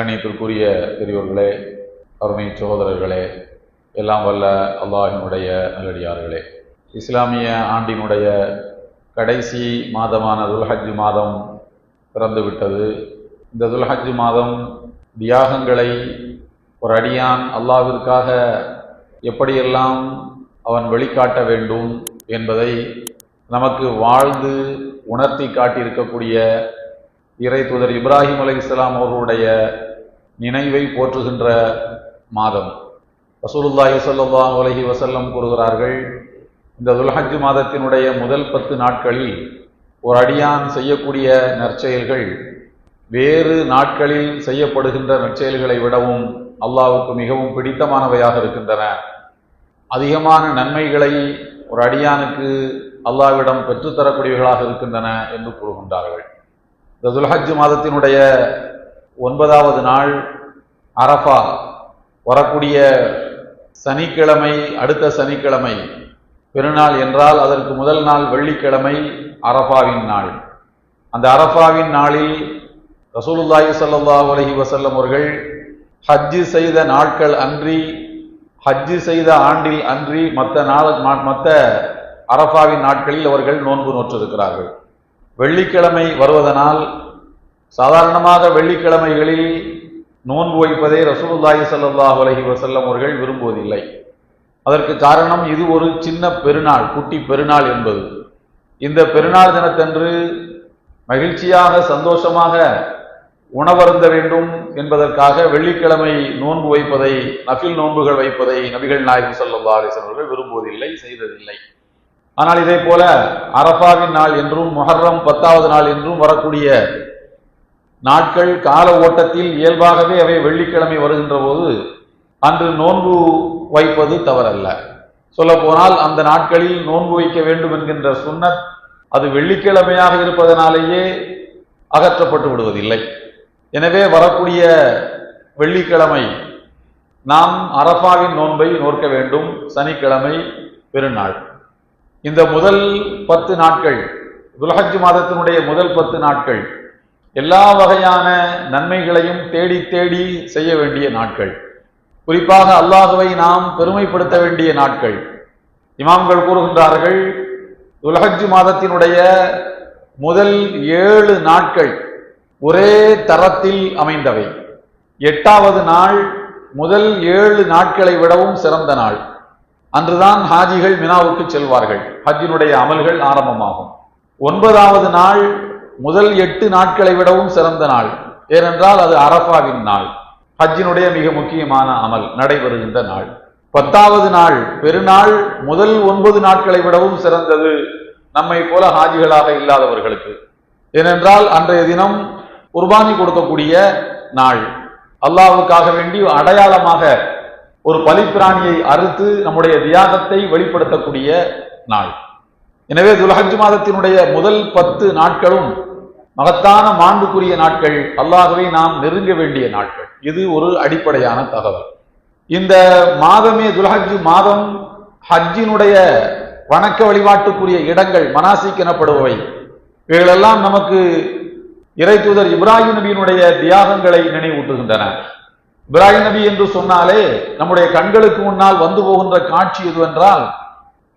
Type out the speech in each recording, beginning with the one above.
கண்ணியத்திற்குரிய பெரியோர்களே அருமை சகோதரர்களே எல்லாம் வல்ல அல்லாஹினுடைய நல்லடியார்களே. இஸ்லாமிய ஆண்டினுடைய கடைசி மாதமான துல்ஹஜ் மாதம் பிறந்துவிட்டது. இந்த துல்ஹஜ் மாதம் தியாகங்களை ஒரு அடியான் அல்லாவிற்காக எப்படியெல்லாம் அவன் வெளிக்காட்ட வேண்டும் என்பதை நமக்கு வாழ்ந்து உணர்த்தி காட்டியிருக்கக்கூடிய இறை தூதர் இப்ராஹிம் அலை இஸ்லாம் அவர்களுடைய நினைவை போற்றுகின்ற மாதம். ரசூலுல்லாஹி ஸல்லல்லாஹு உலகி வசல்லம் கூறுகிறார்கள் இந்த துல்ஹஜ் மாதத்தினுடைய முதல் பத்து நாட்களில் ஒரு அடியான் செய்யக்கூடிய நற்செயல்கள் வேறு நாட்களில் செய்யப்படுகின்ற நற்செயல்களை விடவும் அல்லாவுக்கு மிகவும் பிடித்தமானவையாக இருக்கின்றன. அதிகமான நன்மைகளை ஒரு அடியானுக்கு அல்லாஹ்விடம் பெற்றுத்தரக்கூடியவர்களாக இருக்கின்றன என்று கூறுகின்றார்கள். இந்த துல்ஹஜ் மாதத்தினுடைய ஒன்பதாவது நாள் அரஃபா வரக்கூடிய சனிக்கிழமை அடுத்த சனிக்கிழமை பெருநாள் என்றால் அதற்கு முதல் நாள் வெள்ளிக்கிழமை அரஃபாவின் நாள். அந்த அரஃபாவின் நாளில் ரசூலுல்லாஹி ஸல்லல்லாஹு அலஹி வசல்லம் அவர்கள் ஹஜ்ஜு செய்த நாட்கள் அன்றி ஹஜ்ஜு செய்த ஆண்டில் அன்றி மற்ற நாள் மற்ற அரஃபாவின் நாட்களில் அவர்கள் நோன்பு நோற்றிருக்கிறார்கள். வெள்ளிக்கிழமை வருவதனால் சாதாரணமாக வெள்ளிக்கிழமைகளில் நோன்பு வைப்பதை ரசூலுல்லாஹி சல்லாஹ் அலஹி வசல்லம் அவர்கள் விரும்புவதில்லை. அதற்கு காரணம் இது ஒரு சின்ன பெருநாள் குட்டி பெருநாள் என்பது. இந்த பெருநாள் தினத்தன்று மகிழ்ச்சியாக சந்தோஷமாக உணவருந்த வேண்டும் என்பதற்காக வெள்ளிக்கிழமை நோன்பு வைப்பதை நஃபில் நோன்புகள் வைப்பதை நபிகள் நாயகம் சல்லா அலைஹி அவர்கள் விரும்புவதில்லை செய்ததில்லை. ஆனால் இதே போல அரபாவின் நாள் என்றும் முஹர்ரம் பத்தாவது நாள் என்றும் வரக்கூடிய நாட்கள் கால ஓட்டத்தில் இயல்பாகவே அவை வெள்ளிக்கிழமை வருகின்ற போது அன்று நோன்பு வைப்பது தவறல்ல. சொல்லப்போனால் அந்த நாட்களில் நோன்பு வைக்க வேண்டும் என்கின்ற சுண்ணத் அது வெள்ளிக்கிழமையாக இருப்பதனாலேயே அகற்றப்பட்டு விடுவதில்லை. எனவே வரக்கூடிய வெள்ளிக்கிழமை நாம் அரபாவின் நோன்பை நோக்க வேண்டும். சனிக்கிழமை பெருநாள். இந்த முதல் பத்து நாட்கள் துலகஜ் மாதத்தினுடைய முதல் பத்து நாட்கள் எல்லா வகையான நன்மைகளையும் தேடி தேடி செய்ய வேண்டிய நாட்கள். குறிப்பாக அல்லாஹுவை நாம் பெருமைப்படுத்த வேண்டிய நாட்கள். இமாம்கள் கூறுகின்றார்கள் துலஹஜ் மாதத்தினுடைய முதல் ஏழு நாட்கள் ஒரே தரத்தில் அமைந்தவை. எட்டாவது நாள் முதல் ஏழு நாட்களை விடவும் சிறந்த நாள். அன்றுதான் ஹாஜிகள் மினாவுக்கு செல்வார்கள். ஹஜ்ஜினுடைய அமல்கள் ஆரம்பமாகும். ஒன்பதாவது நாள் முதல் எட்டு நாட்களை விடவும் சிறந்த நாள். ஏனென்றால் அது அரஃபாவின் நாள். ஹஜ்ஜினுடைய மிக முக்கியமான அமல் நடைபெறுகின்ற நாள். பத்தாவது நாள் பெருநாள் முதல் ஒன்பது நாட்களை விடவும் சிறந்தது. நம்மை போல ஹாஜிகளாக இல்லாதவர்களுக்கு. ஏனென்றால் அன்றைய தினம் குர்பானி கொடுக்கக்கூடிய நாள். அல்லாவுக்காக வேண்டி அடையாளமாக ஒரு பலிப்பிராணியை அறுத்து நம்முடைய தியாகத்தை வெளிப்படுத்தக்கூடிய நாள். எனவே துலஹஜ் மாதத்தினுடைய முதல் பத்து நாட்களும் மகத்தான மாண்புக்குரிய நாட்கள். அல்லாகவே நாம் நெருங்க வேண்டிய நாட்கள். இது ஒரு அடிப்படையான தகவல். இந்த மாதமே துலஹஜ் மாதம் ஹஜ்ஜினுடைய வணக்க வழிபாட்டுக்குரிய இடங்கள் மனாசிக் எனப்படுபவை. இவைகளெல்லாம் நமக்கு இறை தூதர் இப்ராஹிம் நபியினுடைய தியாகங்களை நினைவூட்டுகின்றன. இப்ராஹிம் நபி என்று சொன்னாலே நம்முடைய கண்களுக்கு முன்னால் வந்து போகின்ற காட்சி எதுவென்றால்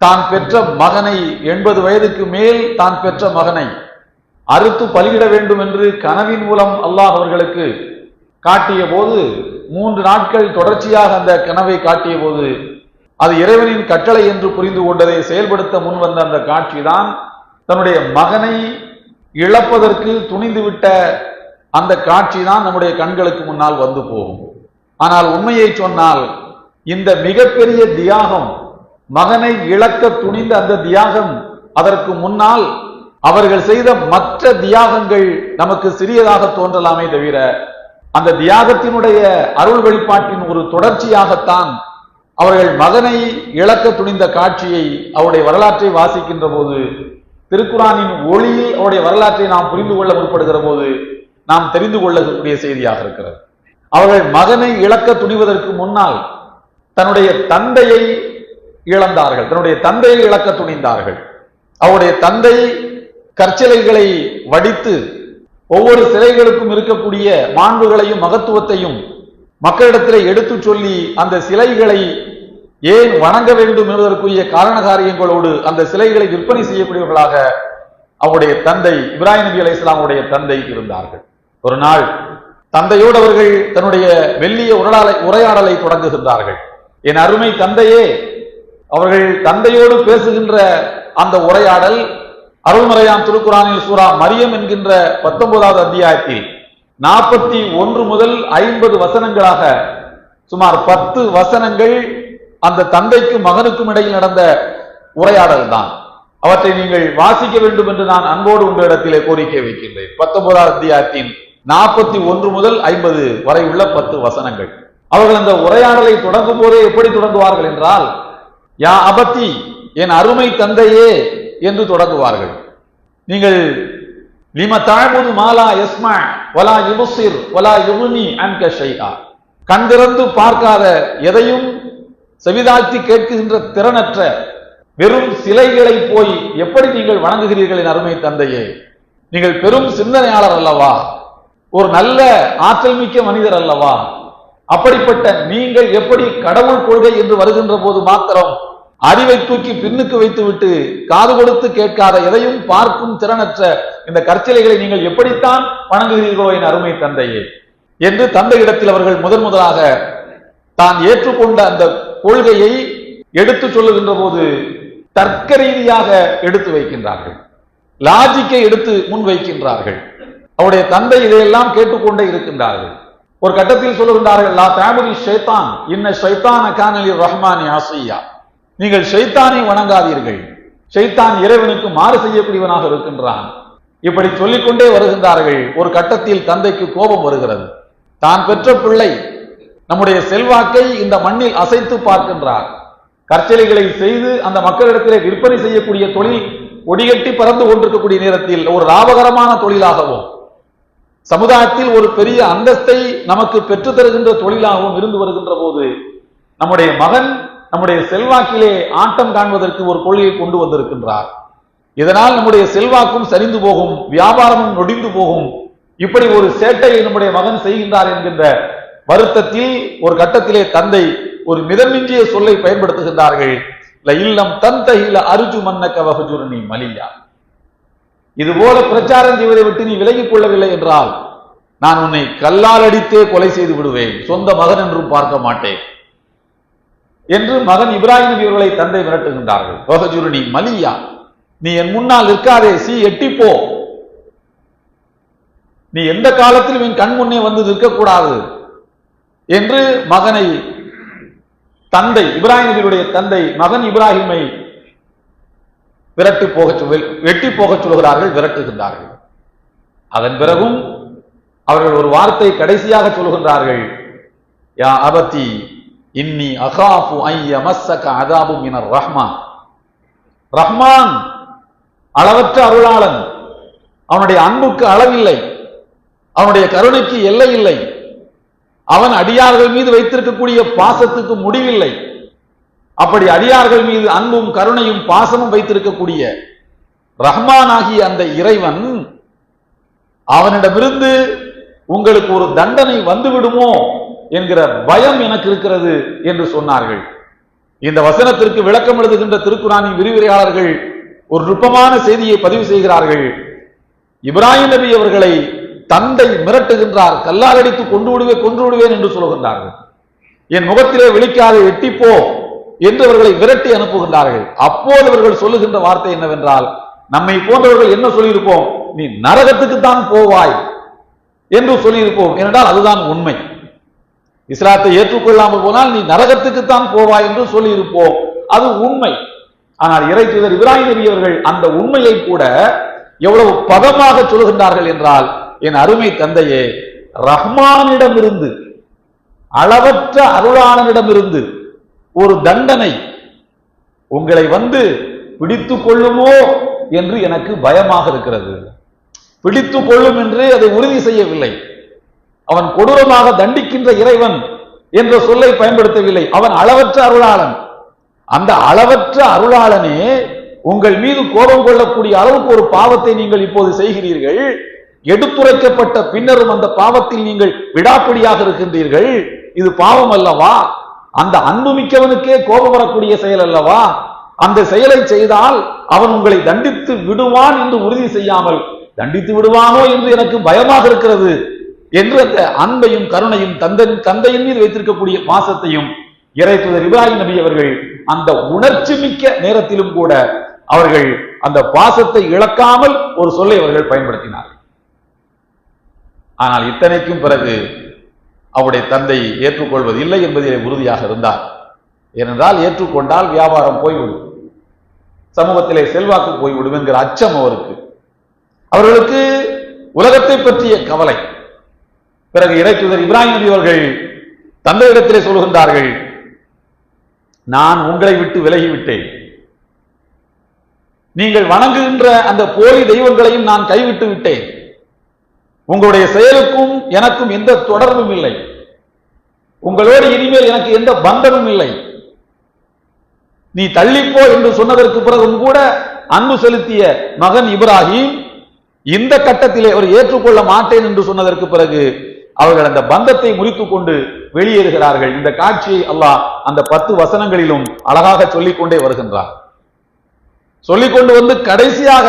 தான் பெற்ற மகனை எண்பது வயதுக்கு மேல் தான் பெற்ற மகனை அறுத்து பலியிட வேண்டும் என்று கனவின் மூலம் அல்லாஹ் அவர்களுக்கு காட்டிய போது மூன்று நாட்கள் தொடர்ச்சியாக அந்த கனவை காட்டிய போது அது இறைவனின் கட்டளை என்று புரிந்து கொண்டதை செயல்படுத்த முன் வந்த அந்த காட்சி தான் தன்னுடைய மகனை இழப்பதற்கு துணிந்துவிட்ட அந்த காட்சி தான் நம்முடைய கண்களுக்கு முன்னால் வந்து போகும். ஆனால் உண்மையை சொன்னால் இந்த மிகப்பெரிய தியாகம் மகனை இழக்க துணிந்த அந்த தியாகம் அதற்கு முன்னால் அவர்கள் செய்த மற்ற தியாகங்கள் நமக்கு சிறியதாக தோன்றலாமே தவிர அந்த தியாகத்தினுடைய அருள் வெளிப்பாட்டின் ஒரு தொடர்ச்சியாகத்தான் அவர்கள் மகனை இழக்க துணிந்த காட்சியை அவருடைய வரலாற்றை வாசிக்கின்ற போது திருக்குறானின் ஒளியில் அவருடைய வரலாற்றை நாம் புரிந்து கொள்ள முற்படுகிற போது நாம் தெரிந்து கொள்ளக்கூடிய செய்தியாக இருக்கிறது. அவர்கள் மகனை இழக்க துணிவதற்கு முன்னால் தன்னுடைய தந்தையை இழந்தார்கள். தன்னுடைய தந்தையை இழக்க துணிந்தார்கள். அவருடைய தந்தை கற்சிலைகளை வடித்து ஒவ்வொரு சிலைகளுக்கும் இருக்கக்கூடிய மாண்புகளையும் மகத்துவத்தையும் மக்களிடத்தில் எடுத்துச் சொல்லி அந்த சிலைகளை ஏன் வணங்க வேண்டும் என்பதற்குரிய காரண காரியங்களோடு அந்த சிலைகளை விற்பனை செய்யக்கூடியவர்களாக அவருடைய தந்தை இப்ராஹிம் நபி அலை இஸ்லாமுடைய தந்தை இருந்தார்கள். ஒரு நாள் தந்தையோடு அவர்கள் தன்னுடைய வெள்ளிய உரையாடலை உரையாடலை தொடங்குகின்றார்கள். என் அருமை தந்தையே அவர்கள் தந்தையோடு பேசுகின்ற அந்த உரையாடல் அருள்மறையாம் திருக்குறானில் சூரா மரியம் என்கின்ற பத்தொன்பதாவது அத்தியாயத்தில் நாற்பத்தி ஒன்று முதல் ஐம்பது வசனங்களாக சுமார் பத்து வசனங்கள் அந்த தந்தைக்கும் மகனுக்கும் இடையில் நடந்த உரையாடல் தான். அவற்றை நீங்கள் வாசிக்க வேண்டும் என்று நான் அன்போடு உங்களிடத்திலே கோரிக்கை வைக்கின்றேன். பத்தொன்பதாவது அத்தியாயத்தின் நாற்பத்தி ஒன்று முதல் ஐம்பது வரை உள்ள பத்து வசனங்கள். அவர்கள் அந்த உரையாடலை தொடங்கும் போதே எப்படி தொடங்குவார்கள் என்றால் யா அபத்தி என் அருமை தந்தையே என்று தொடங்குவார்கள். நீங்கள் லிம தாழ்முது மாலா எஸ்மா வலா யுபுசிர் வலா யுகுனி அன்க ஷைஆ. கண் திறந்து பார்க்காத எதையும் செவிதாழ்த்தி கேட்கின்ற திறனற்ற வெறும் சிலைகளை போய் எப்படி நீங்கள் வணங்குகிறீர்கள் என் அருமை தந்தையே? நீங்கள் பெரும் சிந்தனையாளர் அல்லவா? ஒரு நல்ல ஆற்றல் மிக்க மனிதர் அல்லவா? அப்படிப்பட்ட நீங்கள் எப்படி கடவுள் கொள்கை என்று வருகின்ற போது மாத்திரம் அறிவை தூக்கி பின்னுக்கு வைத்துவிட்டு காது கொடுத்து கேட்காத எதையும் பார்க்கும் திறனற்ற இந்த கற்சிலைகளை நீங்கள் எப்படித்தான் வணங்குகிறீர்களோ என் அருமை தந்தையே. என்று தந்தையிடத்தில் அவர்கள் முதன் முதலாக தான் ஏற்றுக்கொண்ட அந்த கொள்கையை எடுத்து சொல்லுகின்ற போது தர்க்க ரீதியாக எடுத்து வைக்கின்றார்கள். லாஜிக்கை எடுத்து முன் வைக்கின்றார்கள். அவருடைய தந்தை இதையெல்லாம் கேட்டுக்கொண்டே இருக்கின்றார்கள். ஒரு கட்டத்தில் சொல்லுகின்றார்கள் லா ஃபேமிலி ஷைத்தான் இன்ன ஷைத்தான கானலி ரஹ்மானி ஆசையா. நீங்கள் ஷைத்தானை வணங்காதீர்கள். ஷைத்தான் இறைவனுக்கு மாறு செய்யக்கூடியவனாக இருக்கின்றான். இப்படி சொல்லிக்கொண்டே வருகின்றார்கள். ஒரு கட்டத்தில் தந்தைக்கு கோபம் வருகிறது. தான் பெற்ற பிள்ளை நம்முடைய செல்வாக்கை இந்த மண்ணில் அசைத்து பார்க்கின்றார். கற்சலைகளை செய்து அந்த மக்களிடத்திலே விற்பனை செய்யக்கூடிய தொழில் ஒடிகட்டி பறந்து கொண்டிருக்கக்கூடிய நேரத்தில் ஒரு லாபகரமான தொழிலாகவும் சமுதாயத்தில் ஒரு பெரிய அந்தஸ்தை நமக்கு பெற்று தருகின்ற தொழிலாகவும் இருந்து வருகின்ற போது நம்முடைய மகன் நம்முடைய செல்வாக்கிலே ஆட்டம் காண்பதற்கு ஒரு கொள்கையை கொண்டு வந்திருக்கின்றார். இதனால் நம்முடைய செல்வாக்கும் சரிந்து போகும் வியாபாரமும் நொடிந்து போகும். இப்படி ஒரு சேட்டையை நம்முடைய மகன் செய்கின்றார் என்கின்ற வருத்தத்தில் ஒரு கட்டத்திலே தந்தை ஒரு மிதமிஞ்சிய சொல்லை பயன்படுத்துகின்றார்கள். "ல இல்லம் தந்தையில் அருஜு மன்னக்க வஹஜுர்னி மலியா. இது போல பிரச்சாரம் செய்வதை விட்டு நீ விலகிக் கொள்ளவில்லை என்றால் நான் உன்னை கல்லால் அடித்தே கொலை செய்து விடுவேன். சொந்த மகன் என்றும் பார்க்க மாட்டேன். என்று மகன் இப்ராஹிம் நபி தந்தை மிரட்டுகின்றார்கள். நீ மலியா? நீ என் முன்னால் நிற்காதே சி எட்டிப்போ நீ எந்த காலத்திலும் என் கண் முன்னே வந்து நிற்கக்கூடாது என்று மகனை தந்தை இப்ராஹிம் நபியுடைய தந்தை மகன் இப்ராஹிமை விரட்டு போகச் வெட்டி போகச் சொல்கிறார்கள் விரட்டுகின்றார்கள். அதன் பிறகும் அவர்கள் ஒரு வார்த்தை கடைசியாக சொல்கின்றார்கள். யா அபத்தி இன்னி அகாஃபு ஐய மஸ்ஸக அதாபு மினர் ரஹ்மான். ரஹ்மான் அளவற்ற அருளாளன். அவனுடைய அன்புக்கு அளவில்லை. அவனுடைய கருணைக்கு எல்லை இல்லை அவன் அடியார்கள் மீது வைத்திருக்கக்கூடிய பாசத்துக்கு முடிவில்லை. அப்படி அடியார்கள் மீது அன்பும் கருணையும் பாசமும் வைத்திருக்கக்கூடிய ரஹ்மான் ஆகிய அந்த இறைவன் அவனிடமிருந்து உங்களுக்கு ஒரு தண்டனை வந்துவிடுமோ? என்கிற பயம் எனக்கு இருக்கிறது என்று சொன்னார்கள். இந்த வசனத்திற்கு விளக்கம் எழுதுகின்ற திருக்குறானின் விரிவுரையாளர்கள் ஒரு நுட்பமான செய்தியை பதிவு செய்கிறார்கள். இப்ராஹிம் நபி அவர்களை தந்தை மிரட்டுகின்றார் கல்லால் அடித்து கொண்டு விடுவேன் கொன்று விடுவேன் என்று சொல்கின்றார்கள் என் முகத்திலே விழிக்காத எட்டிப்போ என்று அவர்களை விரட்டி அனுப்புகின்றார்கள். அப்போது அவர்கள் சொல்லுகின்ற வார்த்தை என்னவென்றால் நம்மை போன்றவர்கள் என்ன சொல்லியிருப்போம்? நீ நரகத்துக்கு தான் போவாய் என்று சொல்லியிருப்போம். ஏனென்றால் அதுதான் உண்மை. இஸ்லாத்தை ஏற்றுக்கொள்ளாமல் போனால் நீ நரகத்துக்குத்தான் போவாய் என்று சொல்லியிருப்போம். அது உண்மை. ஆனால் இறை தூதர் இப்ராஹிம் நபி அவர்கள் அந்த உண்மையை கூட எவ்வளவு பதமாக சொல்கின்றார்கள் என்றால் என் அருமை தந்தையே ரஹ்மானிடமிருந்து அளவற்ற அருளாளனிடமிருந்து ஒரு தண்டனை உங்களை வந்து பிடித்து கொள்ளுமோ என்று எனக்கு பயமாக இருக்கிறது. பிடித்து கொள்ளும் என்று அதை உறுதி செய்யவில்லை. அவன் கொடூரமாக தண்டிக்கின்ற இறைவன் என்ற சொல்லை பயன்படுத்தவில்லை. அவன் அளவற்ற அருளாளன். அந்த அளவற்ற அருளாளனே உங்கள் மீது கோபம் கொள்ளக்கூடிய அளவுக்கு ஒரு பாவத்தை நீங்கள் இப்போது செய்கிறீர்கள். எடுத்துரைக்கப்பட்ட பின்னரும் அந்த பாவத்தில் நீங்கள் விடாப்பிடியாக இருக்கின்றீர்கள். இது பாவம் அல்லவா? அந்த அன்புமிக்கவனுக்கே கோபம் வரக்கூடிய செயல் அல்லவா? அந்த செயலை செய்தால் அவன் உங்களை தண்டித்து விடுவான் என்று உறுதி செய்யாமல். தண்டித்து விடுவானோ என்று எனக்கு பயமாக இருக்கிறது. என்று அந்த அன்பையும் கருணையும் தந்தன் தந்தையின் மீது வைத்திருக்கக்கூடிய பாசத்தையும் இறைத்துதர் இப்ராஹிம் நபி அவர்கள் அந்த உணர்ச்சி மிக்க நேரத்திலும் கூட அவர்கள் அந்த பாசத்தை இழக்காமல் ஒரு சொல்லை அவர்கள் பயன்படுத்தினார்கள். ஆனால் இத்தனைக்கும் பிறகு அவருடைய தந்தை ஏற்றுக்கொள்வது இல்லை என்பதிலே உறுதியாக இருந்தார். ஏனென்றால் ஏற்றுக்கொண்டால் வியாபாரம் போய்விடும். சமூகத்திலே செல்வாக்கு போய்விடும் என்கிற அச்சம் அவருக்கு. அவர்களுக்கு உலகத்தை பற்றிய கவலை. பிறகு இறைத்துதர் இப்ராஹிம் நபி அவர்கள் தந்தையிடத்திலே சொல்கின்றார்கள் நான் உங்களை விட்டு விலகிவிட்டேன். நீங்கள் வணங்குகின்ற அந்த போலி தெய்வங்களையும் நான் கைவிட்டு விட்டேன். உங்களுடைய செயலுக்கும் எனக்கும் எந்த தொடர்பும் இல்லை. உங்களோடு இனிமேல் எனக்கு எந்த பந்தமும் இல்லை. நீ தள்ளிப்போ என்று சொன்னதற்கு பிறகும் கூட அன்பு செலுத்திய மகன் இப்ராஹிம் இந்த கட்டத்திலே அவர் ஏற்றுக்கொள்ள மாட்டேன் என்று சொன்னதற்கு பிறகு அவர்கள் அந்த பந்தத்தை முறித்துக் கொண்டு வெளியேறுகிறார்கள். இந்த காட்சியை அல்லாஹ் அந்த பத்து வசனங்களிலும் அழகாக சொல்லிக் கொண்டே வருகின்றார். சொல்லிக் கொண்டு வந்து கடைசியாக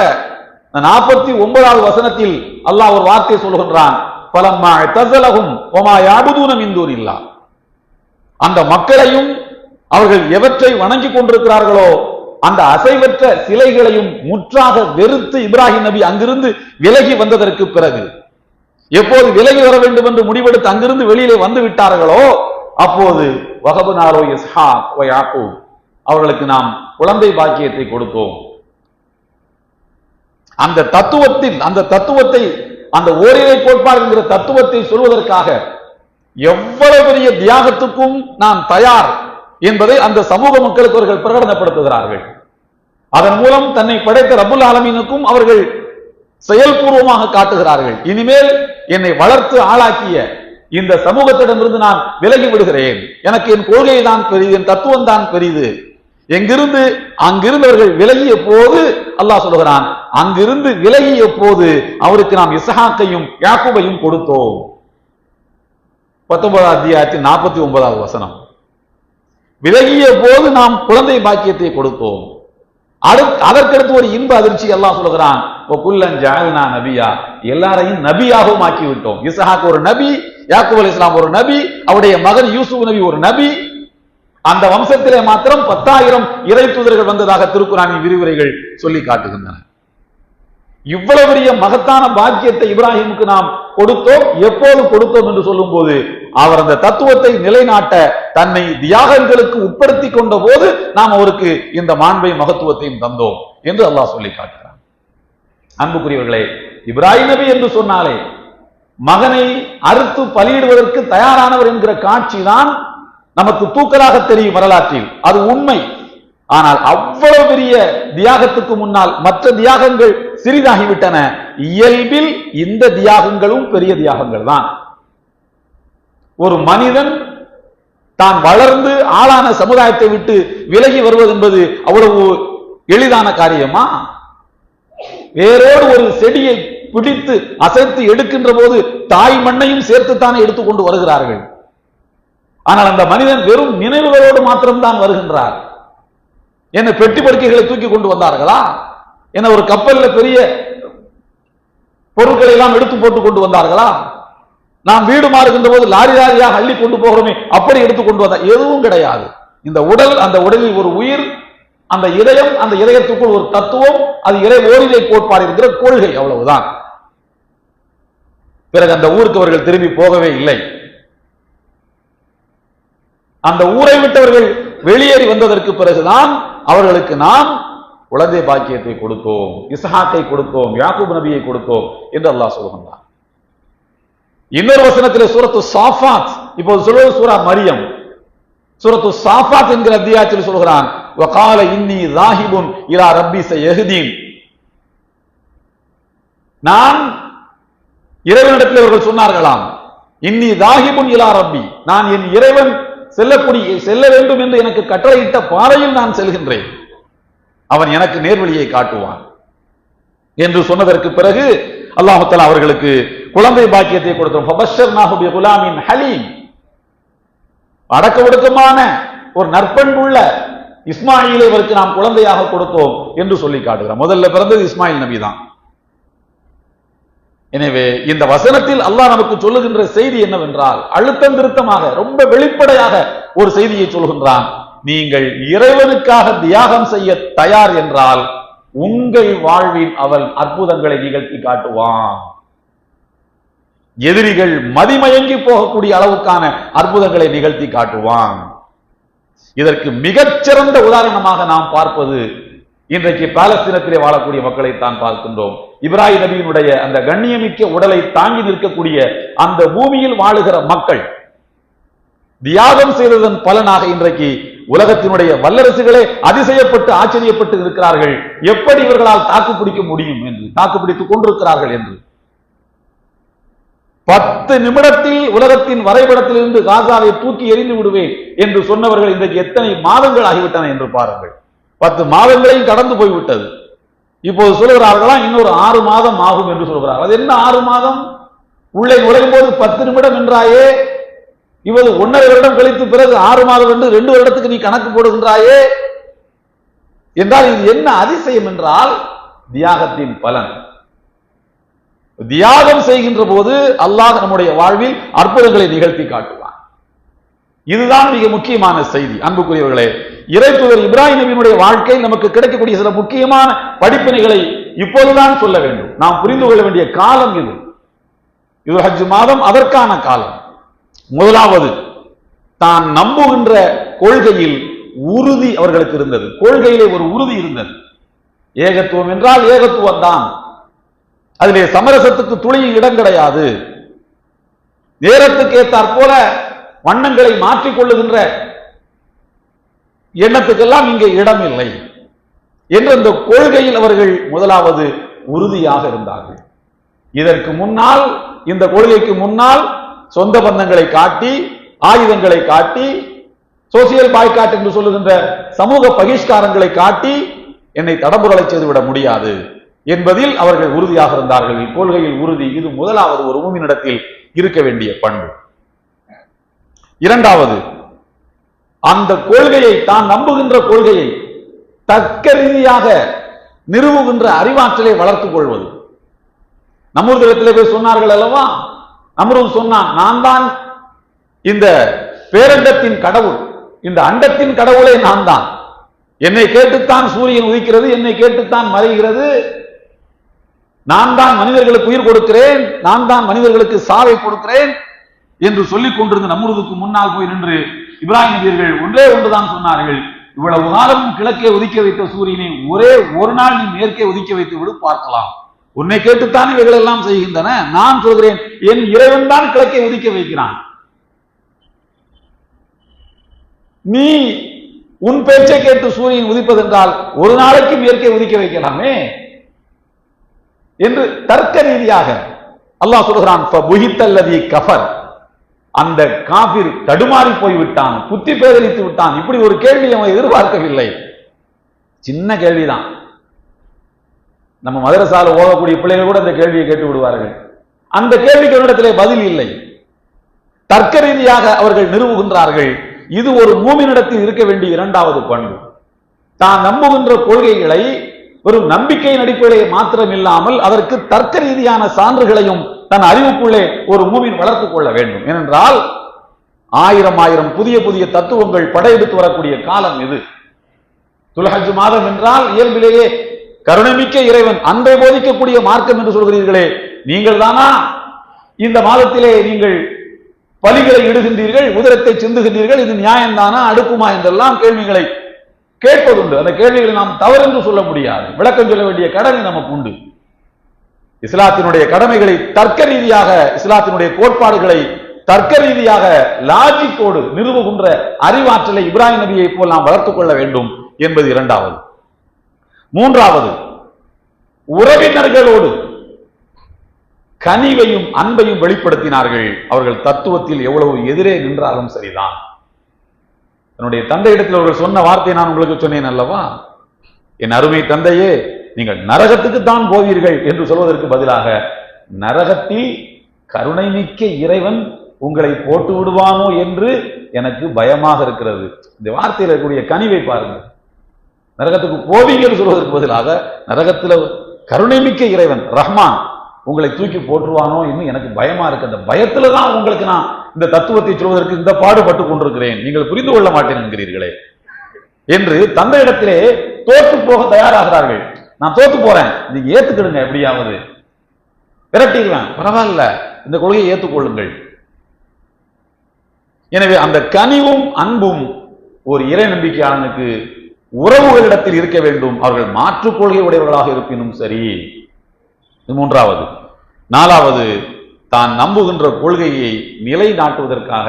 நாற்பத்தி ஒன்பதாவது வசனத்தில் அல்லாஹ் ஒரு வார்த்தை சொல்கின்றான் பலம்மா தசலகும் ஒமா யாபுதூனம் இந்தூர் இல்லா அந்த மக்களையும் அவர்கள் எவற்றை வணங்கிக் கொண்டிருக்கிறார்களோ அந்த அசைவற்ற சிலைகளையும் முற்றாக வெறுத்து இப்ராஹிம் நபி அங்கிருந்து விலகி வந்ததற்கு பிறகு எப்போது விலகி வர வேண்டும் என்று முடிவெடுத்து அங்கிருந்து வெளியிலே வந்து விட்டார்களோ அப்போது வகபுனாரோ இஸ்ஹா யாக்கூப் அவர்களுக்கு நாம் குழந்தை பாக்கியத்தை கொடுத்தோம் அந்த தத்துவத்தில் அந்த தத்துவத்தை அந்த ஓரிரை கோட்பாடு என்கிற தத்துவத்தை சொல்வதற்காக எவ்வளவு பெரிய தியாகத்துக்கும் நான் தயார் என்பதை அந்த சமூக மக்களுக்கு அவர்கள் பிரகடனப்படுத்துகிறார்கள். அதன் மூலம் தன்னை படைத்த ரபுல் ஆலமீனுக்கும் அவர்கள் செயல்பூர்வமாக காட்டுகிறார்கள். இனிமேல் என்னை வளர்த்து ஆளாக்கிய இந்த சமூகத்திடமிருந்து நான் விலகி விடுகிறேன். எனக்கு என் கொள்கை தான் பெரிது என் தத்துவம் தான் பெரிது. எங்கிருந்து அங்கிருந்தவர்கள் விலகிய போது அல்லாஹ் சொல்லுகிறான் அங்கிருந்து விலகிய போது அவருக்கு நாம் இசஹாக்கையும் யாக்குபையும் கொடுத்தோம். பத்தொன்பதாம் அத்தியாயத்தின் நாற்பத்தி ஒன்பதாவது வசனம். விலகிய போது நாம் குழந்தை பாக்கியத்தை கொடுத்தோம். அதற்கடுத்து ஒரு இன்ப அதிர்ச்சி எல்லாம் சொல்லுகிறான் ஜால்னா நபியா. எல்லாரையும் நபியாகவும் ஆக்கி விட்டோம் இசஹாக் ஒரு நபி யாக்கூப் அலி இஸ்லாம் ஒரு நபி அவருடைய மகன் யூசுப் நபி ஒரு நபி. அந்த வம்சத்திலே மாத்திரம் பத்தாயிரம் இறை தூதர்கள் வந்ததாக திருக்குறானின் விரிவுரைகள் சொல்லி காட்டுகின்றன. இவ்வளவு பெரிய மகத்தான பாக்கியத்தை இப்ராஹிமுக்கு நாம் கொடுத்தோம். எப்போது கொடுத்தோம் என்று சொல்லும் போது அவர் அந்த தத்துவத்தை நிலைநாட்ட தன்னை தியாகங்களுக்கு உட்படுத்தி கொண்ட போது நாம் அவருக்கு இந்த மாண்பை மகத்துவத்தையும் தந்தோம் என்று அல்லாஹ் சொல்லி காட்டுகிறார் அன்புக்குரியவர்களே இப்ராஹிம் நபி என்று சொன்னாலே மகனை அறுத்து பலியிடுவதற்கு தயாரானவர் என்கிற காட்சி தான் நமக்கு தூக்கலாக தெரியும் வரலாற்றில். அது உண்மை. ஆனால் அவ்வளவு பெரிய தியாகத்துக்கு முன்னால் மற்ற தியாகங்கள் சிறிதாகிவிட்டன. இயல்பில் இந்த தியாகங்களும் பெரிய தியாகங்கள் தான் ஒரு மனிதன் தான் வளர்ந்து ஆளான சமுதாயத்தை விட்டு விலகி வருவது என்பது அவ்வளவு எளிதான காரியமா? வேரோடு ஒரு செடியை பிடித்து அசைத்து எடுக்கின்ற போது தாய் மண்ணையும் சேர்த்துத்தானே எடுத்துக்கொண்டு வருகிறார்கள். ஆனால் அந்த மனிதன் வெறும் நினைவுகளோடு மாத்திரம்தான் வருகின்றார். என்ன பெட்டி படுக்கைகளை தூக்கி கொண்டு வந்தார்களா? என்ன ஒரு கப்பல்ல பெரிய பொருட்களை எல்லாம் எடுத்து போட்டு கொண்டு வந்தார்களா? நாம் வீடு மாறுகின்ற போது லாரி லாரியாக அள்ளி கொண்டு போகிறோமே அப்படி எடுத்து கொண்டு வந்தா எதுவும் கிடையாது. இந்த உடல் அந்த உடலில் ஒரு உயிர் அந்த இதயம் அந்த இதயத்துக்குள் ஒரு தத்துவம் அது இறை ஓரிலை கோட்பாடு இருக்கிற கொள்கை அவ்வளவுதான். பிறகு அந்த ஊருக்கு அவர்கள் திரும்பி போகவே இல்லை. அந்த ஊரை விட்டவர்கள் வெளியேறி வந்ததற்கு பிறகுதான் அவர்களுக்கு நாம் குழந்தை பாக்கியத்தை கொடுத்தோம் இஸ்ஹாக்கை கொடுத்தோம் யாக்கூப் நபியை கொடுத்தோம் என்று அல்லாஹ் சொல்கின்றான் இன்னொரு வசனத்தில் சூரத்து சாஃபாத் இப்போது சொல்வது சூரா மரியம். சூரத்து சாஃபாத் என்கிற அத்தியாயத்தில் சொல்கிறான் வகால இன்னி ராஹிபுன் இலா ரப்பி சயஹ்தீன் நான் இறைவனிடத்தில் அவர்கள் சொன்னார்களாம் இன்னி ராஹிபுன் இலா ரப்பி நான் என் இறைவன் செல்லக்கூடிய செல்ல வேண்டும் என்று எனக்கு கட்டளையிட்ட பாறையில் நான் செல்கின்றேன். அவன் எனக்கு நேர்வழியை காட்டுவான். என்று சொன்னதற்கு பிறகு அல்லாஹால அவர்களுக்கு குழந்தை பாக்கியத்தை கொடுத்தோம் ஹலீம். அடக்க ஒடுக்கமான ஒரு நற்பண்புள்ள இஸ்மாயிலை இவருக்கு நாம் குழந்தையாக கொடுத்தோம் என்று சொல்லி காட்டுகிறார். முதல்ல பிறந்தது இஸ்மாயில் நபி தான். எனவே இந்த வசனத்தில் அல்லாஹ் நமக்கு சொல்லுகின்ற செய்தி என்னவென்றால் அழுத்தம் திருத்தமாக ரொம்ப வெளிப்படையாக ஒரு செய்தியை சொல்கின்றான். நீங்கள் இறைவனுக்காக தியாகம் செய்ய தயார் என்றால் உங்கள் வாழ்வில் அவன் அற்புதங்களை நிகழ்த்தி காட்டுவான். எதிரிகள் மதிமயங்கி போகக்கூடிய அளவுக்கான அற்புதங்களை நிகழ்த்தி காட்டுவான். இதற்கு மிகச்சிறந்த உதாரணமாக நாம் பார்ப்பது இன்றைக்கு பாலஸ்தீனத்திலே வாழக்கூடிய மக்களை தான் பார்க்கின்றோம். இப்ராஹிம் நபியினுடைய அந்த கண்ணியமிக்க உடலை தாங்கி நிற்கக்கூடிய அந்த பூமியில் வாழுகிற மக்கள் தியாகம் செய்ததன் பலனாக இன்றைக்கு உலகத்தினுடைய வல்லரசுகளே அதிசயப்பட்டு ஆச்சரியப்பட்டு இருக்கிறார்கள். எப்படி இவர்களால் தாக்குப்பிடிக்க முடியும் என்று தாக்குப்பிடித்துக் கொண்டிருக்கிறார்கள் என்று. பத்து நிமிடத்தில் உலகத்தின் வரைபடத்திலிருந்து காசாவை தூக்கி எறிந்து விடுவேன் என்று சொன்னவர்கள் இன்றைக்கு எத்தனை மாதங்கள் ஆகிவிட்டன என்று பாருங்கள். பத்து மாதங்களையும் கடந்து போய்விட்டது. இப்போது சொல்லுகிறார்களா இன்னொரு ஆறு மாதம் ஆகும் என்று சொல்கிறார்கள். அது என்ன ஆறு மாதம்? உள்ளே நுழையும் போது பத்து நிமிடம் என்றாயே இவது ஒன்றரை வருடம் கழித்து பிறகு ஆறு மாதம் என்று ரெண்டு வருடத்துக்கு நீ கணக்கு போடுகின்றாயே? என்றால் இது என்ன அதிசயம் என்றால் தியாகத்தின் பலன். தியாகம் செய்கின்ற போது அல்லாஹ் நம்முடைய வாழ்வில் அற்புதங்களை நிகழ்த்தி காட்டுவான். இதுதான் மிக முக்கியமான செய்தி. அன்புக்குரியவர்களே இறைத்துவர் இப்ராஹிம் நபியினுடைய வாழ்க்கை நமக்கு கிடைக்கக்கூடிய சில முக்கியமான படிப்பினைகளை இப்போதுதான் சொல்ல வேண்டும். நாம் புரிந்து கொள்ள வேண்டிய காலம் இது. இது ஹஜ் மாதம் அதற்கான காலம். முதலாவது தான் நம்புகின்ற கொள்கையில் உறுதி அவர்களுக்கு இருந்தது. கொள்கையிலே ஒரு உறுதி இருந்தது. ஏகத்துவம் என்றால் ஏகத்துவம் தான் அதிலே சமரசத்துக்கு துளியில் இடம் கிடையாது. நேரத்துக்கு ஏற்றாற் போல வண்ணங்களை மாற்றிக்கொள்ளுகின்ற எண்ணத்துக்கெல்லாம் இங்கே இடம் இல்லை என்று அந்த கொள்கையில் அவர்கள் முதலாவது உறுதியாக இருந்தார்கள். இதற்கு முன்னால் இந்த கொள்கைக்கு முன்னால் சொந்த பந்தங்களை காட்டி ஆயுதங்களை காட்டி சோசியல் பாய்காட் என்று சொல்லுகின்ற சமூக பகிஷ்காரங்களை காட்டி என்னை தடபுரலை செய்துவிட முடியாது. என்பதில் அவர்கள் உறுதியாக இருந்தார்கள். இக்கொள்கையில் உறுதி இது முதலாவது ஒரு உமினிடத்தில் இருக்க வேண்டிய பண்பு. இரண்டாவது அந்த கொள்கையை தான் நம்புகின்ற கொள்கையை தக்க ரீதியாக நிறுவுகின்ற அறிவாற்றலை வளர்த்துக் கொள்வது. நம்மூர்தலத்திலே போய் சொன்னார்கள் அல்லவா? அமரும் சொன்னான் நான் தான் இந்த பேரண்டத்தின் கடவுள் இந்த அண்டத்தின் கடவுளே நான் தான். என்னை கேட்டுத்தான் சூரியன் உதிக்கிறது என்னை கேட்டுத்தான் மறைகிறது நான் தான் மனிதர்களுக்கு உயிர் கொடுக்கிறேன் நான் தான் மனிதர்களுக்கு சாவை கொடுக்கிறேன் என்று சொல்லிக் கொண்டிருந்த நம்முருதுக்கு முன்னால் போய் நின்று இப்ராஹிம் நபியர்கள் ஒன்றே ஒன்றுதான் சொன்னார்கள். இவ்வளவு காலமும் கிழக்கே உதிக்க வைத்த சூரியனை ஒரே ஒரு நாள் நீ மேற்கே உதிக்க வைத்து விடு பார்க்கலாம். உன்னை கேட்டுத்தான் இவைகள் எல்லாம் செய்கின்றன. நான் சொல்கிறேன் என் இறைவன் தான் கிழக்கை உதிக்க வைக்கிறான். நீ உன் பேச்சை கேட்டு சூரியன் உதிப்பதென்றால் ஒரு நாளைக்கு மேற்கே உதிக்க வைக்கலாமே? என்று தர்க்க ரீதியாக அல்லாஹ் சொல்கிறான் கஃபர். அந்த காபிர் தடுமாறி போய்விட்டான் புத்தி பேதலித்து விட்டான். இப்படி ஒரு கேள்வி அவன் எதிர்பார்க்கவில்லை. சின்ன கேள்விதான். நம்ம மதரசால ஓதக்கூடிய பிள்ளைகள் கூட அந்த கேள்வியை கேட்டு விடுவார்கள். அந்த கேள்விக்கு இடத்திலே பதில் இல்லை. தர்க்க ரீதியாக அவர்கள் நிறுவுகின்றார்கள். இது ஒரு மூமினிடத்தில் இருக்க வேண்டிய இரண்டாவது பண்பு. தான் நம்புகின்ற கொள்கைகளை ஒரு நம்பிக்கையின் அடிப்படையை மாத்திரம் இல்லாமல் அதற்கு தர்க்க ரீதியான சான்றுகளையும் தன் அறிவுக்குள்ளே ஒரு மூவின் வளர்த்துக் கொள்ள வேண்டும். ஏனென்றால் ஆயிரம் ஆயிரம் புதிய புதிய தத்துவங்கள் படையெடுத்து வரக்கூடிய காலம் இது. துலஹஜ் மாதம் என்றால் இயல்பிலேயே கருணமிக்க இறைவன் அன்பை போதிக்கக்கூடிய மார்க்கம் என்று சொல்கிறீர்களே நீங்கள் தானா இந்த மாதத்திலே நீங்கள் பலிகளை இடுகின்றீர்கள் உதரத்தை சிந்துகின்றீர்கள் இது நியாயம்தானா அடுக்குமா என்றெல்லாம் கேள்விகளை கேட்பதுண்டு. அந்த கேள்விகளை நாம் தவறென்று சொல்ல முடியாது. விளக்கம் சொல்ல வேண்டிய கடமை நமக்கு உண்டு. இஸ்லாத்தினுடைய கடமைகளை தர்க்க ரீதியாக இஸ்லாத்தினுடைய கோட்பாடுகளை தர்க்க ரீதியாக லாஜிக்கோடு நிறுவுகின்ற அறிவாற்றலை இப்ராஹிம் நபியை போல் நாம் வளர்த்துக் கொள்ள வேண்டும் என்பது இரண்டாவது. மூன்றாவது உறவினர்களோடு கனிவையும் அன்பையும் வெளிப்படுத்தினார்கள். அவர்கள் தத்துவத்தில் எவ்வளவு எதிரே நின்றாலும் சரிதான். தன்னுடைய தந்தையிடத்தில் அவர்கள் சொன்ன வார்த்தையை நான் உங்களுக்கு சொன்னேன் அல்லவா? என் அருமை தந்தையே நீங்கள் நரகத்துக்கு தான் போவீர்கள் என்று சொல்வதற்கு பதிலாக நரகத்தில் கருணை மிக்க இறைவன் உங்களை போட்டு விடுவானோ என்று எனக்கு பயமாக இருக்கிறது. இந்த வார்த்தையில் இருக்கக்கூடிய கனிவை பாருங்கள். நரகத்துக்கு போவீங்கன்னு சொல்வதற்கு பதிலாக நரகத்தில் கருணை மிக்க இறைவன் ரஹ்மான் உங்களை தூக்கி போட்டுருவானோ இன்னும் எனக்கு பயமா இருக்கு. அந்த பயத்துல தான் உங்களுக்கு நான் இந்த தத்துவத்தை சொல்வதற்கு இந்த பாடுபட்டு கொண்டிருக்கிறேன். நீங்கள் புரிந்து கொள்ள மாட்டேன் என்கிறீர்களே. என்று தந்த இடத்திலே தோற்று போக தயாராகிறார்கள். நான் தோத்து போறேன். நீங்க ஏத்துக்கிடுங்க எப்படியாவது. விரட்டிடுவேன். பரவாயில்ல. இந்த கொள்கையை ஏற்றுக்கொள்ளுங்கள். எனவே அந்த கனிவும் அன்பும் ஒரு இறை நம்பிக்கையாளனுக்கு உறவுகளிடத்தில் இருக்க வேண்டும். அவர்கள் மாற்றுக் கொள்கை உடையவர்களாக இருப்பினும் சரி. இது மூன்றாவது. நாலாவது தான் நம்புகின்ற கொள்கையை நிலைநாட்டுவதற்காக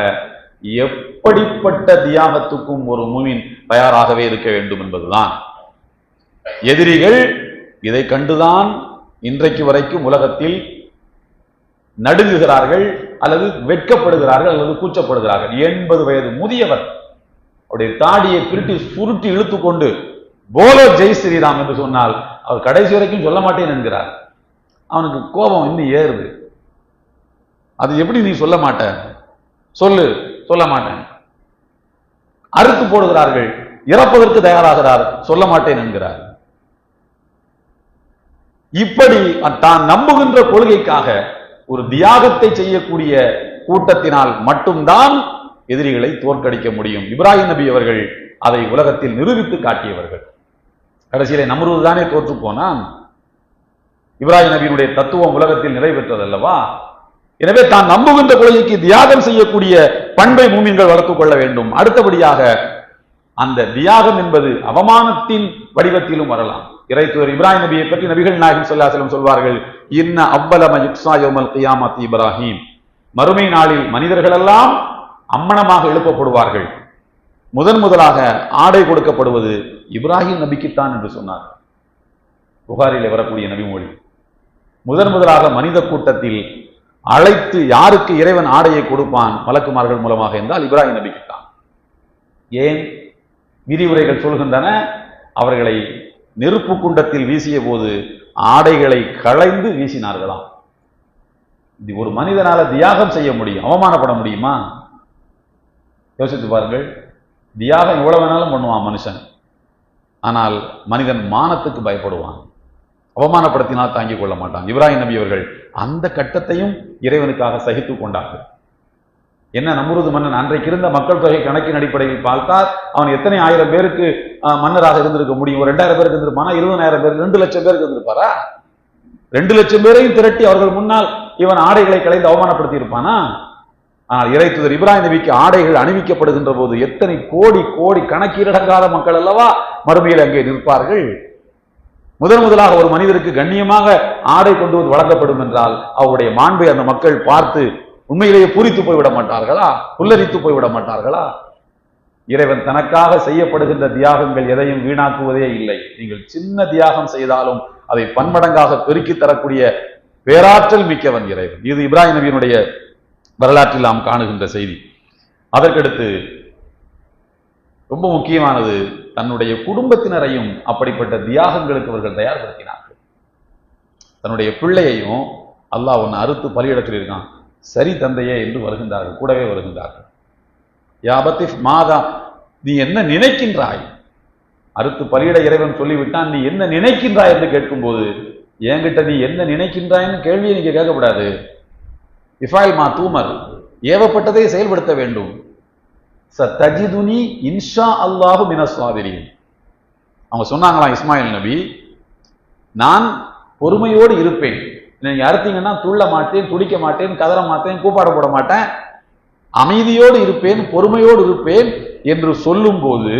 எப்படிப்பட்ட தியாகத்துக்கும் ஒரு மூமின் தயாராகவே இருக்க வேண்டும் என்பதுதான். எதிரிகள் இதை கண்டுதான் இன்றைக்கு வரைக்கும் உலகத்தில் நடுங்குகிறார்கள் அல்லது வெட்கப்படுகிறார்கள் அல்லது கூச்சப்படுகிறார்கள். எண்பது வயது முதியவர் அவருடைய தாடியை பிரிட்டி சுருட்டி இழுத்து கொண்டு போலோ ஜெய் ஸ்ரீராம் என்று சொன்னால் அவர் கடைசி வரைக்கும் சொல்ல மாட்டேன் என்கிறார். அவனுக்கு கோபம் இன்னும் ஏறுது. அது எப்படி நீ சொல்ல மாட்ட? சொல்லு சொல்ல மாட்டேன். அறுத்து போடுகிறார்கள் இறப்பதற்கு தயாராகிறார் சொல்ல மாட்டேன் என்கிறார். இப்படி தான் நம்புகின்ற கொள்கைக்காக ஒரு தியாகத்தை செய்யக்கூடிய கூட்டத்தினால் மட்டும்தான் எதிரிகளை தோற்கடிக்க முடியும். இப்ராஹிம் நபி அவர்கள் அதை உலகத்தில் நிரூபித்து காட்டியவர்கள். கடைசியிலே நம்ருது தானே தோற்று போனான்? இப்ராஹிம் நபியினுடைய தத்துவம் உலகத்தில் நிறைவேற்றது அல்லவா எனவே தான் நம்புகின்ற கொள்கைக்கு தியாகம் செய்யக்கூடிய பண்பை மூமின்கள் வளர்த்துக் கொள்ள வேண்டும். அடுத்தபடியாக அந்த தியாகம் என்பது அவமானத்தின் வடிவத்திலும் வரலாம். இறைத்துவர் இப்ராஹிம் நபியை பற்றி நபிகள் நாயகம் சொல்லாசலம் சொல்வார்கள் இன்ன அவ்வலம யுக்ஸா யோமல் கியாமத் இப்ராஹிம். மறுமை நாளில் மனிதர்களெல்லாம் அம்மனமாக எழுப்பப்படுவார்கள். முதன் முதலாக ஆடை கொடுக்கப்படுவது இப்ராஹிம் நபிக்குத்தான் என்று சொன்னார். புகாரில் வரக்கூடிய நபிமொழி. முதன் முதலாக மனித கூட்டத்தில் அழைத்து யாருக்கு இறைவன் ஆடையை கொடுப்பான்? மலக்குமார்கள் மூலமாக என்றால் இப்ராஹிம் நபிக்குத்தான். ஏன்? விரிவுரைகள் சொல்கின்றன. அவர்களை நெருப்பு குண்டத்தில் வீசிய போது ஆடைகளை களைந்து வீசினார்களாம். இது ஒரு மனிதனால தியாகம் செய்ய முடியும். அவமானப்பட முடியுமா? யோசித்து பாருங்கள் தியாகம் எவ்வளவு வேணாலும் பண்ணுவான் மனுஷன். ஆனால் மனிதன் மானத்துக்கு பயப்படுவான். அவமானப்படுத்தினால் தாங்கிக் கொள்ள மாட்டான் இப்ராஹிம் நபி அவர்கள் அந்த கட்டத்தையும் இறைவனுக்காக சகித்துக் கொண்டார்கள். என்ன நம்புறது மன்னன் அன்றைக்கு இருந்த மக்கள் தொகை கணக்கின் அடிப்படையில் பார்த்தால் அவன் எத்தனை ஆயிரம் பேருக்கு மன்னராக இருந்திருக்க முடியும்? ஒரு ரெண்டாயிரம் பேருக்கு இருந்திருப்பானா? இருபதாயிரம் பேர் ரெண்டு லட்சம் பேருக்கு இருந்திருப்பாரா? ரெண்டு லட்சம் பேரையும் திரட்டி அவர்கள் முன்னால் இவன் ஆடைகளை கலைந்து அவமானப்படுத்தி இருப்பானா? ஆனால் இறைத்துதர் இப்ராஹிம் நபிக்கு ஆடைகள் அணிவிக்கப்படுகின்ற போது எத்தனை கோடி கோடி கணக்கீரடங்காத மக்கள் அல்லவா மறுமையில் அங்கே நிற்பார்கள்? முதன் முதலாக ஒரு மனிதருக்கு கண்ணியமாக ஆடை கொண்டு வந்து வழங்கப்படும் என்றால் அவருடைய மாண்பை அந்த மக்கள் பார்த்து உண்மையிலேயே பூரித்து போய்விட மாட்டார்களா? புல்லரித்து போய்விட மாட்டார்களா? இறைவன் தனக்காக செய்யப்படுகின்ற தியாகங்கள் எதையும் வீணாக்குவதே இல்லை. நீங்கள் சின்ன தியாகம் செய்தாலும் அதை பன்மடங்காக பெருக்கி தரக்கூடிய பேராற்றல் மிக்கவன் இறைவன். இது இப்ராஹிம் நபியினுடைய வரலாற்றில் நாம் காணுகின்ற செய்தி. அதற்கடுத்து ரொம்ப முக்கியமானது தன்னுடைய குடும்பத்தினரையும் அப்படிப்பட்ட தியாகங்களுக்கு அவர்கள் தயார்படுத்தினார்கள். தன்னுடைய பிள்ளையையும் அல்லாஹ் ஒன்று அறுத்து பலியிடத்தில் இருக்கான் சரி தந்தையே என்று வருகின்றார்கள் கூடவே வருகின்றார்கள். யாபத்தி மாதா நீ என்ன நினைக்கின்றாய்? அறுத்து பலியிட இறைவன் சொல்லிவிட்டான் நீ என்ன நினைக்கின்றாய் என்று கேட்கும்போது என்கிட்ட நீ என்ன நினைக்கின்றாய்னு கேள்வியை நீங்க கேட்கக்கூடாது. இஃபாயில் மா தூமர் ஏவப்பட்டதை செயல்படுத்த வேண்டும். சத்தஜிதுனி இன்ஷா அல்லாஹு மினஸ்வாதிரின் அவங்க சொன்னாங்களாம் இஸ்மாயில் நபி நான் பொறுமையோடு இருப்பேன். நீங்க அறுத்தீங்கன்னா துள்ள மாட்டேன் துடிக்க மாட்டேன் கதற மாட்டேன் கூப்பாட போட மாட்டேன். அமைதியோடு இருப்பேன் பொறுமையோடு இருப்பேன் என்று சொல்லும்போது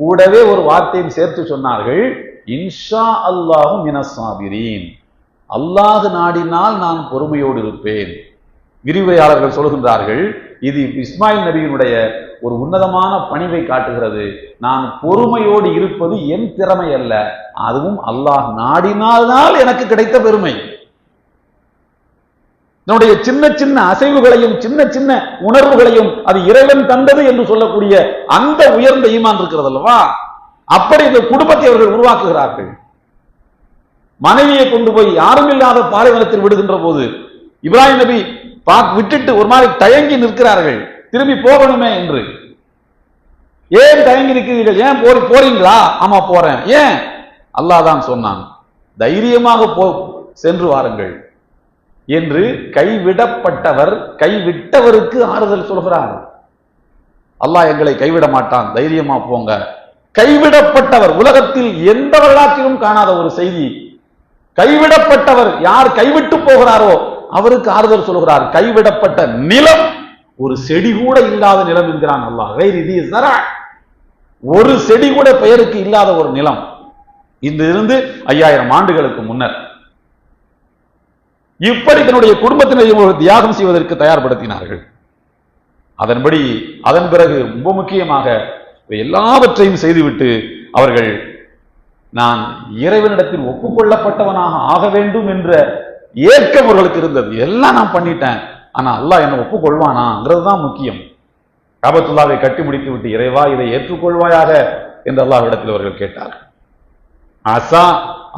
கூடவே ஒரு வார்த்தையும் சேர்த்து சொன்னார்கள் இன்ஷா அல்லாஹு மினஸ்வாதிரீன் அல்லாஹ் நாடினால் நான் பொறுமையோடு இருப்பேன். விரிவுரையாளர்கள் சொல்கின்றார்கள் இது இஸ்மாயில் நபியினுடைய ஒரு உன்னதமான பணிவை காட்டுகிறது. நான் பொறுமையோடு இருப்பது என் திறமை அல்ல. அதுவும் அல்லாஹ் நாடினால்தான் எனக்கு கிடைத்த பெருமை. நம்முடைய சின்ன சின்ன அசைவுகளையும் சின்ன சின்ன உணர்வுகளையும் அது இறைவன் தந்தது என்று சொல்லக்கூடிய அந்த உயர்ந்த ஈமான் இருக்கிறது அல்லவா? அப்படி இந்த குடும்பத்தை அவர்கள் உருவாக்குகிறார்கள். மனைவியை கொண்டு போய் யாரும் இல்லாத பாலைவனத்தில் விடுகின்ற போது இப்ராஹிம் நபி விட்டுட்டு ஒரு மாதிரி தயங்கி நிற்கிறார்கள். திரும்பி போகணுமே என்று. ஏன் தயங்கி நிற்கிறீர்கள்? ஏன் போறி போறீங்களா? ஆமா போறேன். ஏன்? அல்லாஹ் தான் சொன்னான். தைரியமாக போ சென்று வாருங்கள். என்று கைவிடப்பட்டவர் கைவிட்டவருக்கு ஆறுதல் சொல்கிறார். அல்லாஹ் எங்களை கைவிட மாட்டான். தைரியமா போங்க. கைவிடப்பட்டவர் உலகத்தில் எந்த வரலாற்றிலும் காணாத ஒரு செய்தி. கைவிடப்பட்டவர் யார் கைவிட்டு போகிறாரோ அவருக்கு ஆறுதல் சொல்கிறார் கைவிடப்பட்ட நிலம் ஒரு செடி கூட இல்லாத நிலம் என்கிறான் அல்லாஹ். ஒரு செடி கூட பெயருக்கு இல்லாத ஒரு நிலம். இந்த இருந்து ஐயாயிரம் ஆண்டுகளுக்கு முன்னர். இப்படி தன்னுடைய குடும்பத்தினரை தியாகம் செய்வதற்கு தயார்படுத்தினார்கள். அதன்படி அதன் பிறகு ரொம்ப முக்கியமாக எல்லாவற்றையும் செய்துவிட்டு அவர்கள் நான் இறைவனிடத்தில் ஒப்புக்கொள்ளப்பட்டவனாக ஆக வேண்டும் என்ற ஏக்கம் அவர்களுக்கு இருந்தது. எல்லாம் நான் பண்ணிட்டேன். ஆனா அல்லாஹ் என்னை ஒப்புக்கொள்வானாங்கிறது தான் முக்கியம். காபத்துல்லாவை கட்டி முடித்து விட்டு இறைவா இதை ஏற்றுக்கொள்வாயாக என்று அல்லாஹ்விடத்தில் அவர்கள் கேட்டார் அசா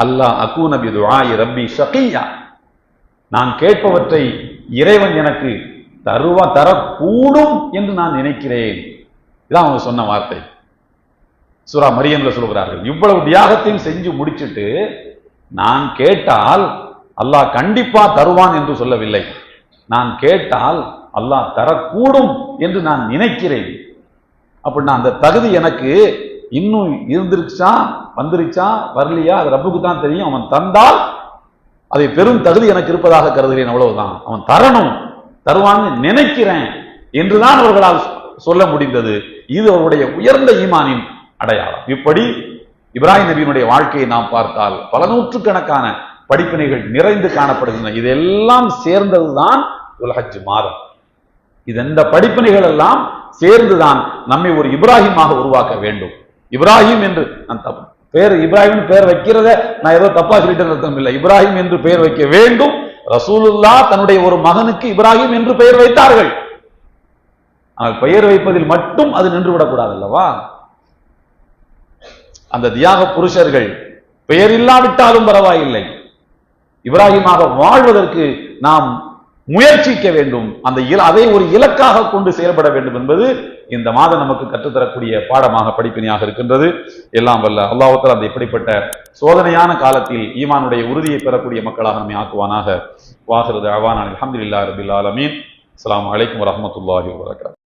அல்லாஹ் அகூன பிதுஆஇ ரப்பி ஷகியா. நான் கேட்பவற்றை இறைவன் எனக்கு தருவா தரக்கூடும் என்று நான் நினைக்கிறேன். இதான் அவங்க சொன்ன வார்த்தை. சூரா மரியன்ல சொல்கிறார்கள் இவ்வளவு தியாகத்தையும் செஞ்சு முடிச்சிட்டு நான் கேட்டால் அல்லாஹ் கண்டிப்பா தருவான் என்று சொல்லவில்லை. நான் கேட்டால் அல்லாஹ் தரக்கூடும் என்று நான் நினைக்கிறேன். அப்படின்னா அந்த தகுதி எனக்கு இன்னும் இருந்துருச்சா வந்துருச்சா வரலையா அது ரப்புக்கு தான் தெரியும். அவன் தந்தால் அதை பெரும் தகுதி எனக்கு இருப்பதாக கருதுகிறேன் அவ்வளவுதான். அவன் தரணும் தருவான்னு நினைக்கிறேன் என்றுதான் அவர்களால் சொல்ல முடிந்தது. இது அவருடைய உயர்ந்த ஈமானின் அடையாளம். இப்படி இப்ராஹிம் நபியினுடைய வாழ்க்கையை நாம் பார்த்தால் பல நூற்றுக்கணக்கான படிப்பினைகள் நிறைந்து காணப்படுகின்றன. இதெல்லாம் சேர்ந்ததுதான் உலகஜ் மாதம். இது இந்த படிப்பினைகள் எல்லாம் சேர்ந்துதான் நம்மை ஒரு இப்ராஹிமாக உருவாக்க வேண்டும். இப்ராஹிம் என்று நான் தப்பு பேர் இப்ராஹிம் பேர் வைக்கிறத நான் ஏதோ தப்பா சொல்லிட்டு அர்த்தம் இல்லை. இப்ராஹிம் என்று பெயர் வைக்க வேண்டும். ரசூலுல்லா தன்னுடைய ஒரு மகனுக்கு இப்ராஹிம் என்று பெயர் வைத்தார்கள். ஆனால் பெயர் வைப்பதில் மட்டும் அது நின்றுவிடக்கூடாது அல்லவா அந்த தியாக புருஷர்கள் பெயர் இல்லாவிட்டாலும் பரவாயில்லை. இப்ராஹிமாக வாழ்வதற்கு நாம் முயற்சிக்க வேண்டும். அந்த இல- அதை ஒரு இலக்காக கொண்டு செயல்பட வேண்டும் என்பது இந்த மாதம் நமக்கு கற்றுத்தரக்கூடிய பாடமாக படிப்பினையாக இருக்கின்றது. எல்லாம் வல்ல அல்லாஹத்தில் அந்த இப்படிப்பட்ட சோதனையான காலத்தில் ஈமானுடைய உறுதியை பெறக்கூடிய மக்களாக நம்மை ஆக்குவானாக. வாகிறது அவான் அலமதுல்லா ரபில் ஆலமீன். அஸ்ஸலாமு அலைக்கும் வரமத்துல்லாஹி வரகாத்